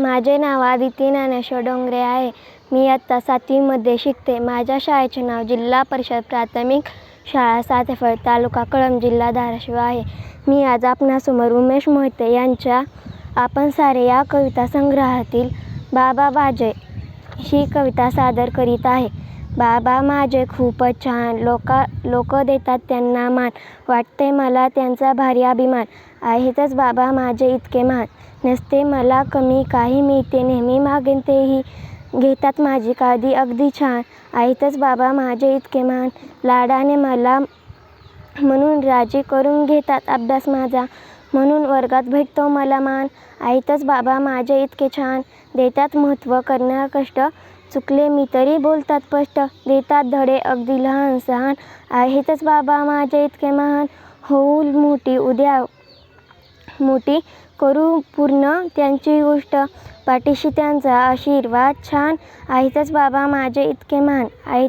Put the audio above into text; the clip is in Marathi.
माझे नाव आदिती ज्ञानेश्वर डोंगरे आहे. मी आत्ता सातवीमध्ये शिकते. माझ्या शाळेचे नाव जिल्हा परिषद प्राथमिक शाळा सातेफळ तालुका कळंब जिल्हा धाराशिव आहे. मी आज आपणासमोर उमेश मोहिते यांच्या आपण सारे या कविता संग्रहातील बाबा बाजे ही कविता सादर करीत आहे. बाबा माझे खूपच छान. लोका लोक देतात त्यांना मान. वाटते मला त्यांचा भारी अभिमान. आहेतच बाबा माझे इतके मान. नसते मला कमी काही मिळते. नेहमी मागेन तेही घेतात माझी काळजी अगदी छान. आहेतच बाबा माझे इतके मान. लाडाने मला म्हणून राजी करून घेतात अभ्यास माझा. म्हणून वर्गात भेटतो मला मान. आहेतच बाबा माझे इतके छान. देतात महत्त्व करण्या कष्ट. चुकले मी तरी बोलतात स्पष्ट. देतात धडे अगदी लहान सहान. आहेतच बाबा माझे इतके महान. होऊल मोठी उद्या. मोठी करू पूर्ण त्यांची गोष्ट. पाठीशी त्यांचा आशीर्वाद छान. आहेतच बाबा माझे इतके महान. आहेत